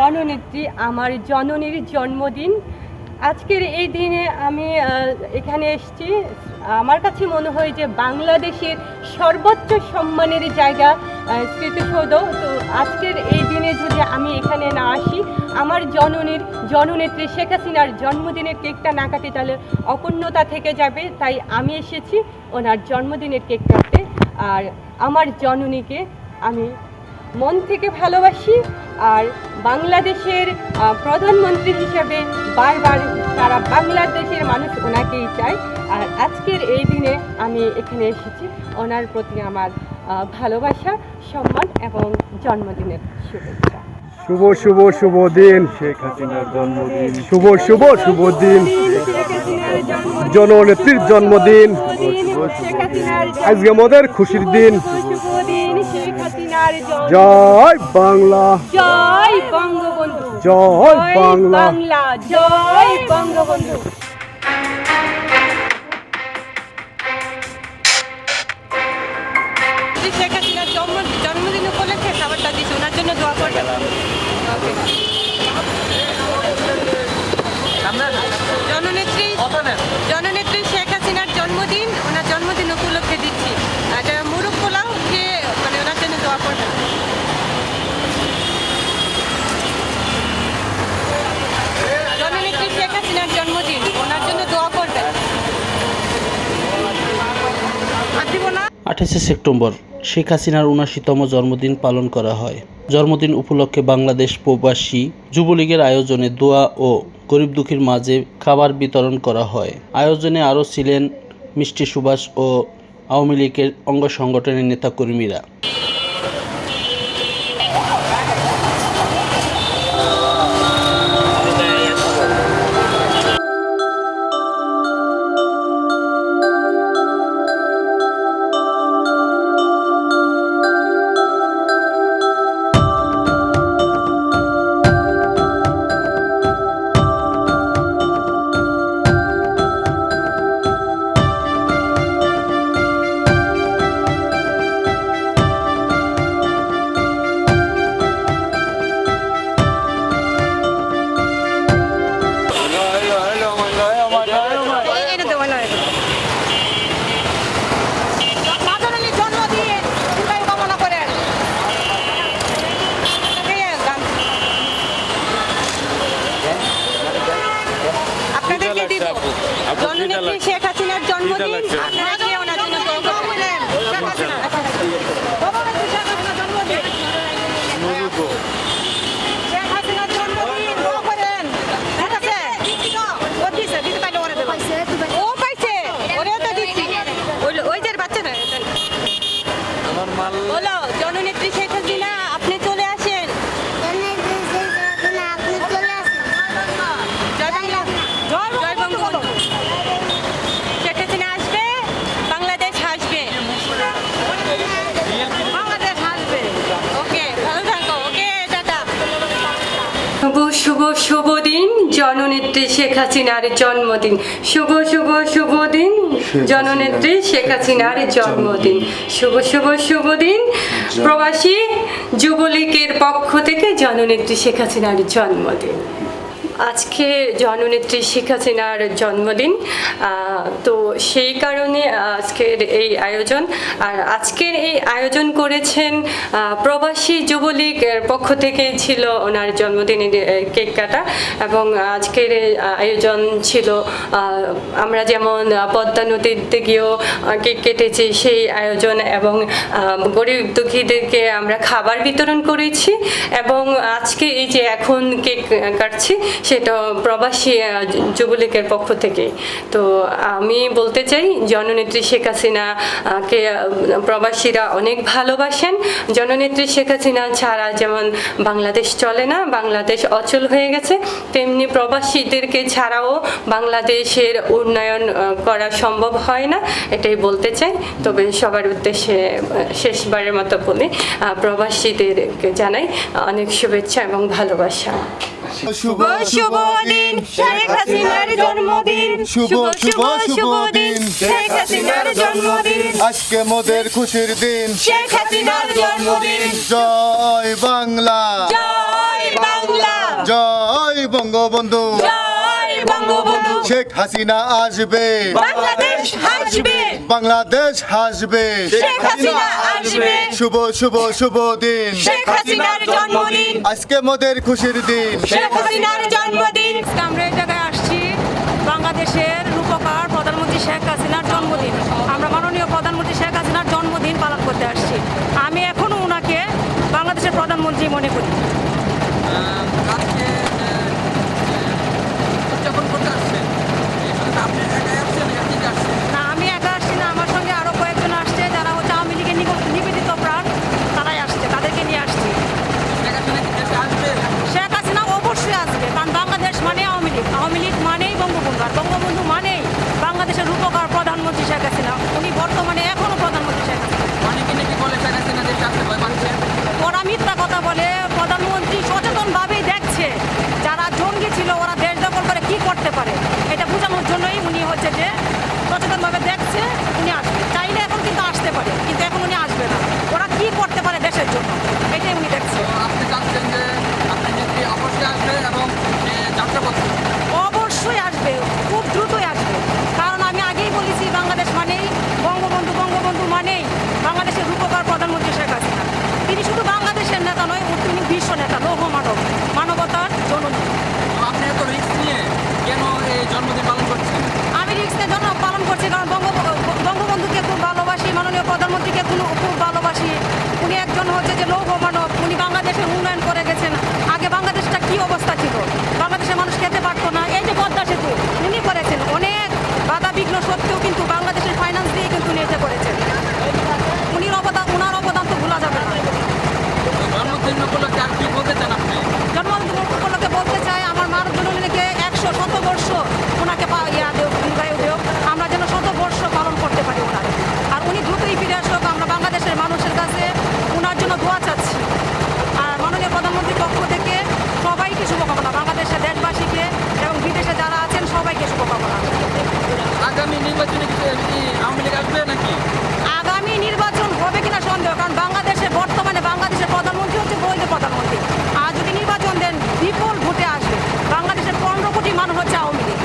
জননেত্রী, আমার জননীর জন্মদিন। আজকের এই দিনে আমি এখানে এসেছি। আমার কাছে মনে হয় যে বাংলাদেশের সর্বোচ্চ সম্মানের জায়গা স্মৃতিসৌধ। তো আজকের এই দিনে যদি আমি এখানে না আসি, আমার জননীর, জননেত্রী শেখ হাসিনার জন্মদিনের কেকটা না কাটি, তাহলে অপূর্ণতা থেকে যাবে। তাই আমি এসেছি ওনার জন্মদিনের কেক কাটতে। আর আমার জননীকে আমি মন থেকে ভালোবাসি আর বাংলাদেশের প্রধানমন্ত্রী হিসেবে বারবার সারা বাংলাদেশের মানুষ ওনাকেই চায়। আর আজকের এই দিনে আমি এখানে এসেছি। ওনার প্রতি আমার ভালোবাসা সম্মান এবং জন্মদিনের শুভেচ্ছা। শুভ শুভ শুভ দিন। শেখ হাসিনার জন্মদিন। শুভ শুভ শুভ দিন। জন্মদিন, জননেত্রীর জন্মদিন আজকে আমাদের খুশির দিন। জয় বাংলা জয় বঙ্গবন্ধু জয় বাংলা। জয় বঙ্গবন্ধু। শেখ হাসিনার জন্মদিন উপলক্ষে খাবারটা দিচ্ছে ওনার জন্য দোয়া করবেন জননেত্রী জননেত্রী শেখ হাসিনার জন্মদিন ওনার জন্মদিন উপলক্ষে দিচ্ছি আর যারা মুরুখ পোলাও খেয়ে মানে ওনার জন্য দোয়া করবেন জননেত্রী শেখ হাসিনার জন্মদিন ওনার জন্য দোয়া করবেন আর দিব না আঠাশে সেপ্টেম্বর শেখ হাসিনার উনাশিতম জন্মদিন পালন করা হয়। জন্মদিন উপলক্ষে বাংলাদেশ প্রবাসী যুবলীগের আয়োজনে দোয়া ও গরিব দুঃখীর মাঝে খাবার বিতরণ করা হয়। আয়োজনে আরও ছিলেন মিষ্টি সুভাষ ও আওয়ামী লীগের অঙ্গ সংগঠনের নেতাকর্মীরা। জননেত্রী শেখ হাসিনার জন্মদিন আপনারা কি ওনার জন্য দোয়া করবেন? শেখ হাসিনা। জননেত্রী শেখ হাসিনার জন্মদিন। শেখ হাসিনার জন্মদিন দোয়া করেন। ঠিক আছে? ও দিছে, দিতে পারলে ওরে দেবো। ও পাইছে ওরেও তো দিচ্ছি ওই- ওই যে বাচ্চাটা বলো জননেত্রী শেখ হাসিনা আপনি চলে আসেন জয় বাংলা জয় বঙ্গবন্ধু শেখ হাসিনা আসবে বাংলাদেশ হাসবে বাংলাদেশ হাসবে ওকে ভালো থাকো ওকে টাটা শুভ শুভ দিন। জননেত্রী শেখ হাসিনার জন্মদিন। শুভ শুভ শুভ দিন। জননেত্রী শেখ হাসিনার জন্মদিন। শুভ শুভ শুভ দিন। প্রবাসী যুবলীগের পক্ষ থেকে জননেত্রী শেখ হাসিনার জন্মদিন। আজকে জননেত্রী শেখ হাসিনার জন্মদিন তো সেই কারণে আজকের এই আয়োজন। আর আজকের এই আয়োজন করেছেন প্রবাসী যুবলীগের পক্ষ থেকে ছিল ওনার জন্মদিনের কেক কাটা। এবং আজকের আয়োজন ছিল আমরা যেমন পদ্মা নদীতে গিয়েও কেক কেটেছি সেই আয়োজন এবং গরিব দুঃখীদেরকে আমরা খাবার বিতরণ করেছি। এবং আজকে এই যে এখন কেক কাটছি সেটা প্রবাসী যুবলীগের পক্ষ থেকে। তো আমি বলতে চাই, জননেত্রী শেখ হাসিনাকে প্রবাসীরা অনেক ভালোবাসেন। জননেত্রী শেখ হাসিনা ছাড়া যেমন বাংলাদেশ চলে না, বাংলাদেশ অচল হয়ে গেছে, তেমনি প্রবাসীদেরকে ছাড়াও বাংলাদেশের উন্নয়ন করা সম্ভব হয় না, এটাই বলতে চাই। তবে সবার উদ্দেশ্যে শেষবারের মতো বলে প্রবাসীদেরকে জানাই অনেক শুভেচ্ছা এবং ভালোবাসা। শুভ শুভ দিন শেখ হাসিনার জন্মদিন। শুভ শুভ শুভ দিন শেখ হাসিনার জন্মদিন। আজকে মোদের খুশির দিন। শেখ হাসিনার জন্মদিন। জয় বাংলা। জয় বাংলা। জয় বঙ্গবন্ধু। বঙ্গবন্ধু। শেখ হাসিনা আসবে। বাংলাদেশ হাসবে। বাংলাদেশ হাসবে। শেখ হাসিনা আসবে। শুভ শুভ শুভ দিন। শেখ হাসিনার জন্মদিন। আজকে মোদের খুশির দিন। শেখ হাসিনার জন্মদিন। আমরা এই জায়গায় আসছি। বাংলাদেশের রূপকার প্রধানমন্ত্রী শেখ হাসিনার জন্মদিন। আমরা মাননীয় প্রধানমন্ত্রী শেখ হাসিনার জন্মদিন পালন করতে আসছি। আমি এখনও ওনাকে বাংলাদেশের প্রধানমন্ত্রী মনে করি। জন্মদিন পালন করছেন আমি রিক্সের জন্য পালন করছি কারণ বঙ্গবন্ধু Спасибо,